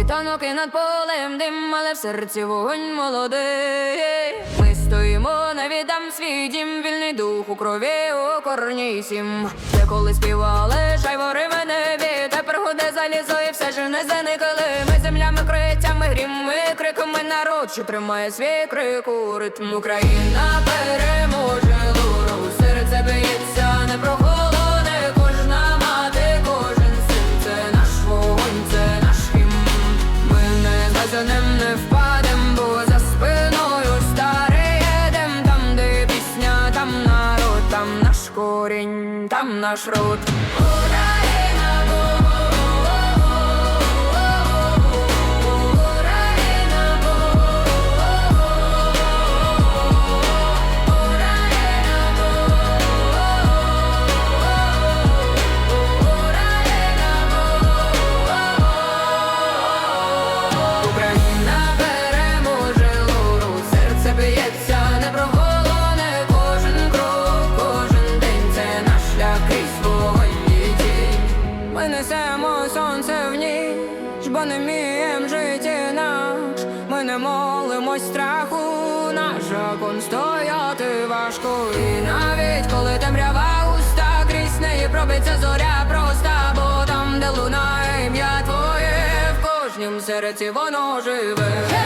Одинокий над полем дим, але в серці вогонь молодий. Ми стоїмо, не віддам свій дім, вільний дух у крові, у корні сім. Де коли співали, шайвори в небі, тепер гуде залізо і все ж не заникали. Ми землями, криттями, грім, ми криками народ, що тримає свій крик у ритм. Україна переможе не ним не впадем, бо за спиною старий едем, там, де пісня, там народ, там наш корінь, там наш род. Бо не вмієм жити наш. Ми не молимось страху, наш закон стояти важко. І навіть коли темрява уста, крізь неї пробиться зоря проста, бо там, де лунає ім'я твоє, в кожнім серці воно живе.